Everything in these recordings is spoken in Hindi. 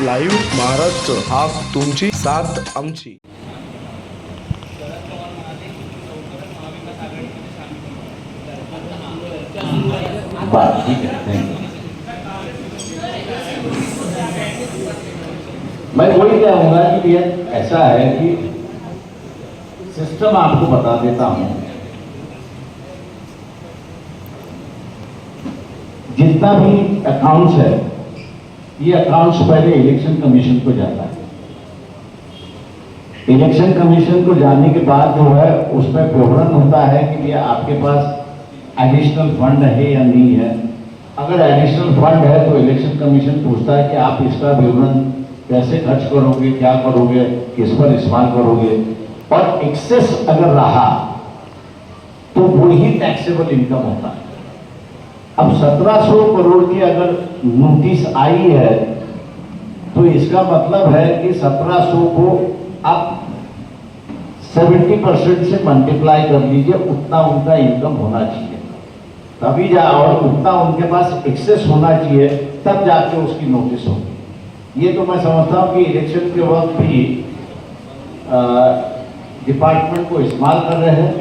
लाईव्ह महाराष्ट्र हा तुमची साथ आमची। मैं वही कहूँगा कि ये ऐसा है कि सिस्टम आपको बता देता हूँ। जितना भी अकाउंट्स है ये अकाउंट्स पहले इलेक्शन कमीशन को जाता है। इलेक्शन कमीशन को जाने के बाद जो है, उसमें विवरण होता है कि ये आपके पास एडिशनल फंड है या नहीं है। अगर एडिशनल फंड है तो इलेक्शन कमीशन पूछता है कि आप इसका विवरण कैसे खर्च करोगे, क्या करोगे, किस पर इस्तेमाल करोगे। और एक्सेस अगर रहा तो वही टैक्सेबल इनकम होता है। अब 1700 करोड़ की अगर नोटिस आई है तो इसका मतलब है कि 1700 को आप 70 परसेंट से मल्टीप्लाई कर लीजिए, उतना उनका इनकम होना चाहिए। तभी जा और उतना उनके पास एक्सेस होना चाहिए, तब जाके उसकी नोटिस होगी। ये तो मैं समझता हूँ कि इलेक्शन के वक्त भी डिपार्टमेंट को इस्तेमाल कर रहे हैं,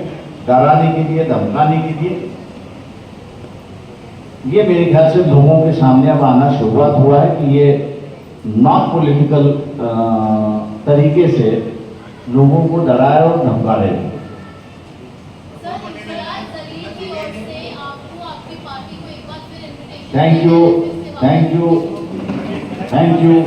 डराने के लिए, धमकाने के लिए। ये मेरे ख्याल से लोगों के सामने अब आना शुरुआत हुआ है कि ये नॉन पॉलिटिकल तरीके से लोगों को डराए और धमका रहे हैं thank you thank you thank you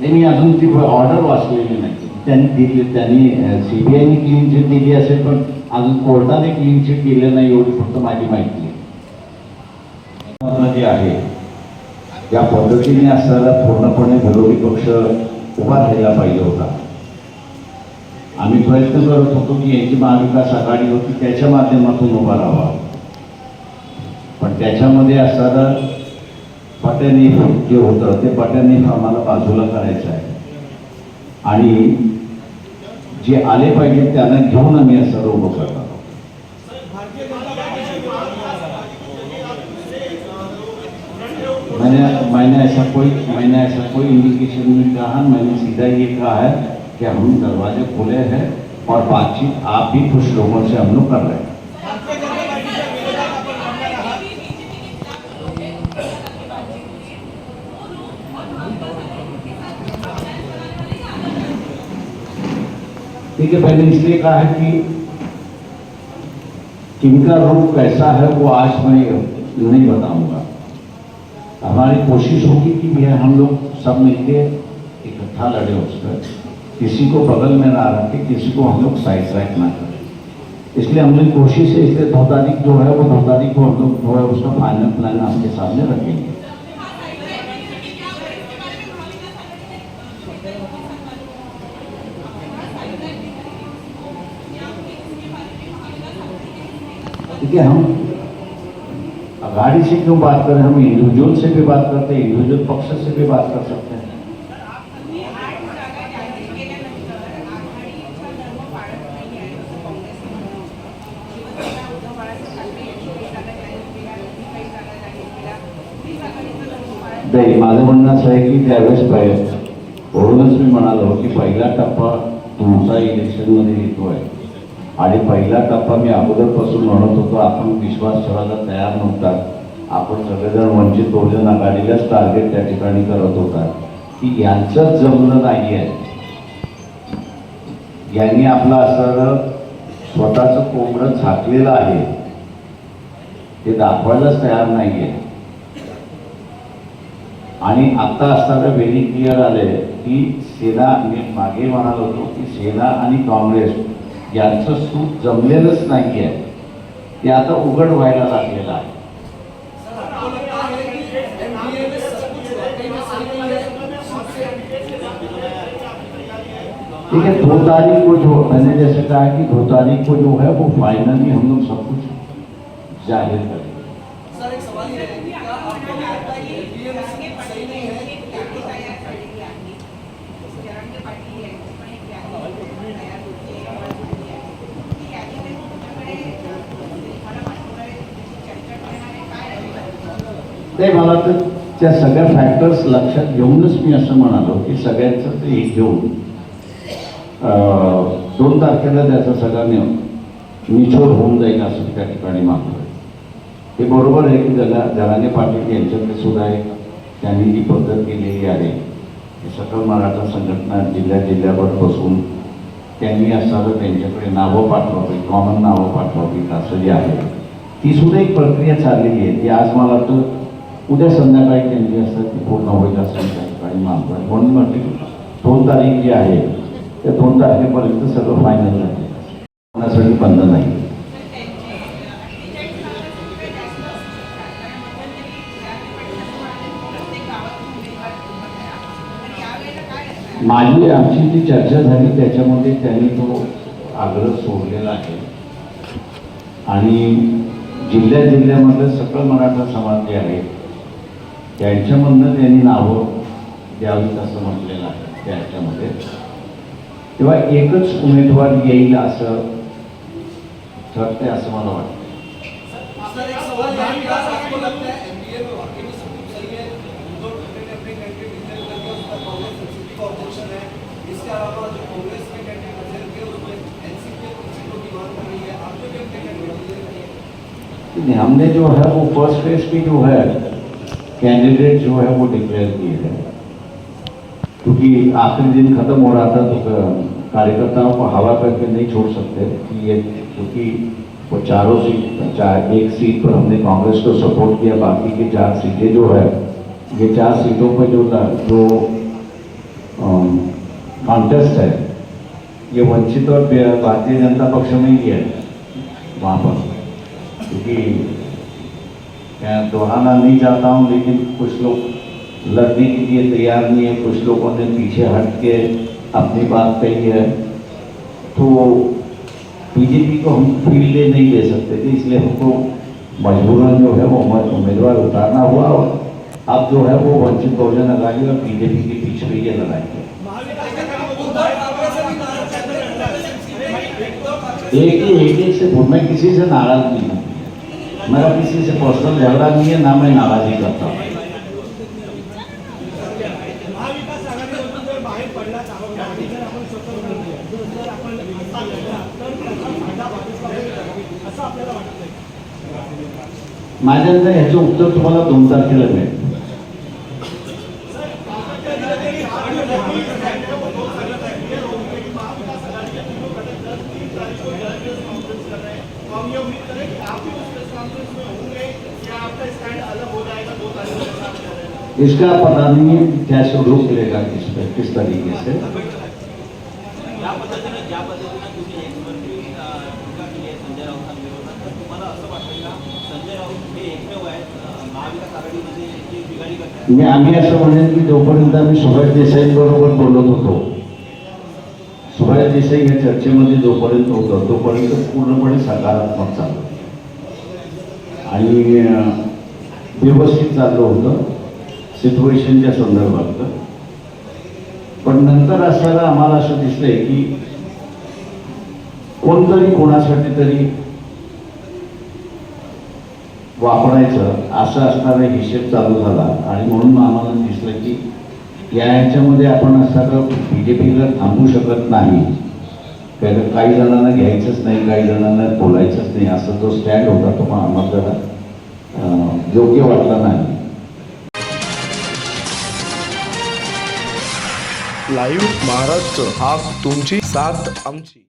नाही अजून ती ऑर्डर वाचलेली नाही। त्यांनी दिली त्यांनी सीबीआयने क्लीन चिट दिली असेल पण अजून कोर्टाने क्लीन चिट दिलं नाही एवढी फक्त माझी माहिती आहे. जे आहे या पद्धतीने असणारा पूर्णपणे विरोधी पक्ष उभा राहिला पाहिजे होता. आम्ही प्रयत्न करत होतो की यांची महाविकास आघाडी होती त्याच्या माध्यमातून उभा राहावा. पण त्याच्यामध्ये असताना पट्यानीफ जे होतं ते पट्यानीफ आम्हाला बाजूला करायचं आहे. आणि जे आले पाहिजे त्यांना घेऊन आम्ही असं उभं करत आहोत. मैंने मैंने ऐसा कोई मैंने ऐसा कोई इंडिकेशन नहीं कहा मैंने सीधा ये कहा है कि हम दरवाजे खोले हैं और बातचीत आप भी कुछ लोगों से हम लोग कर रहे हैं। है, मैंने इसलिए कहा है कि किनका रूप कैसा है, वो आज मैं नहीं बताऊँगा। हमारी कोशिश होगी कि भैया हम लोग सब मिलके इकट्ठा लड़े उस पर। किसी को बगल में ना रखे, किसी को हम लोग साइड साइड ना करें। इसलिए हम लोग कोशिश है, इसलिए दो तारीख जो है, वो दो तारीख को हम लोग जो है, उसका फाइनल प्लान आपके सामने रखेंगे। है हम? अगाड़ी से क्यों बात करें हम इंडिविजुअल से भी बात करते हैं, इंडिविजुअल पक्ष से भी बात कर सकते हैं। नाही माझं म्हणणं असं आहे की त्यावेळेस पहिले म्हणूनच मी म्हणालो की पहिला टप्पा तुमचा इलेक्शनमध्ये येतोय. आणि पहिला टप्पा मी अगोदरपासून म्हणत होतो आपण विश्वास ठेवायला तयार नव्हता आपण सगळेजण वंचित बहुजन आघाडीलाच टार्गेट त्या ठिकाणी करत होता. की यांचं जमलं नाही आहे यांनी आपलं असणारं स्वतःचं कोंबडं झाकलेलं आहे. ते दाखवायलाच तयार नाही आहे आणि आता असणारं व्हेरी क्लिअर आले की सेना मी मागे म्हणाल होतो की सेना आणि काँग्रेस सूत जमलेलंच नाही आहे ते आता उघड ठीक है दो तारीख को जो, मैंने जैसे कहा कि दो तारीख को जो है वो फाइनली हम लोग सब कुछ ज़ाहिर करेंगे. ते मला वाटतं त्या सगळ्या फॅक्टर्स लक्षात घेऊनच मी असं म्हणालो की सगळ्यांचं ते घेऊन दोन तारखेला त्याचा सगळा नियम निचोड होऊन जाईल असं त्या ठिकाणी मागतो हे बरोबर आहे की जगा जरांगे पाटील यांच्याकडे सुद्धा एक त्यांनी जी पद्धत केलेली आहे सकल मराठा संघटना जिल्ह्या जिल्ह्यावर बसून त्यांनी असताना त्यांच्याकडे नावं पाठवावी कॉमन नावं पाठवावीत असं जे आहे ती सुद्धा एक प्रक्रिया चाललेली आहे. ती आज मला वाटतं उद्या संध्याकाळी त्यांची असतात ती पूर्ण होईल असं मी त्या ठिकाणी मानतो म्हणून म्हटलं दोन तारीख जी आहे त्या दोन तारखेपर्यंत सगळं फायनल झालं कोणासाठी बंद नाही. माझी आमची जी चर्चा झाली त्याच्यामध्ये त्यांनी तो आग्रह सोडलेला आहे. आणि जिल्ह्या जिल्ह्यामधलं सकल मराठा समाज जे आहे त्यांच्यामधनं त्यांनी नावं द्यावीत असं म्हटलेलं आहे त्या ह्याच्यामध्ये तेव्हा एकच उमेदवार येईल असं ठरते असं मला वाटतं हमने जो है वो फ़र्स्ट फ़ेज़ की जो है कैंडिडेट जो है वो डिक्लेयर किए हैं क्योंकि आखिरी दिन खत्म हो रहा था तो कार्यकर्ताओं को हवा करके नहीं छोड़ सकते कि ये, क्योंकि वो चारों सीट, चार, एक सीट पर हमने कांग्रेस को सपोर्ट किया, बाकी की चार सीटें जो है, ये चार सीटों पर जो जो कॉन्टेस्ट है, ये वंचित और भारतीय जनता पक्ष में ही है, वहाँ पर। क्योंकि दोहराना नहीं चाहता हूँ, लेकिन कुछ लोग लड़ने के लिए तैयार नहीं है। कुछ लोगों ने पीछे हट के अपनी बात कही है। तो बीजेपी को हम फ़ील्ड नहीं दे सकते थे, इसलिए हमको मजबूरन जो है वो उम्मीदवार उतारना हुआ और अब जो है वो वंचित बहुजन अघाड़ी और बीजेपी के बीच में ये एक ही एक एक से मैं किसी से नाराज़ नहीं हूँ। मेरा किसी से पर्सनल झगड़ा नहीं है ना मैं नाराजगी करता हूँ। माझ्या ह्याचं उत्तर तुम्हाला दोन तारखेला मिळेल. इसका पता नहीं है कैसे रोक लेगा किस पे किस तरीके से। मी आम्ही असं म्हणेन की जोपर्यंत आम्ही सुभाष देसाईंबरोबर बोलत होतो। सुभाष देसाई या चर्चेमध्ये जोपर्यंत होतं। तोपर्यंत पूर्णपणे सकारात्मक चाललं आणि अं, व्यवस्थित चाललं होतं. सिच्युएशनच्या संदर्भात पण नंतर असताना आम्हाला असं दिसलंय की कोणतरी कोणासाठी तरी वापरायचं असं असणारा हिशेब चालू झाला. आणि म्हणून आम्हाला दिसलं की या ह्याच्यामध्ये आपण असताना बी जे पीला थांबू शकत नाही. कारण काही जणांना घ्यायचंच नाही काही जणांना बोलायचंच नाही. असा जो स्टँड होता तो आम्हाला जरा योग्य वाटला नाही. लाईव्ह महाराष्ट्र हा तुमची साथ आमची.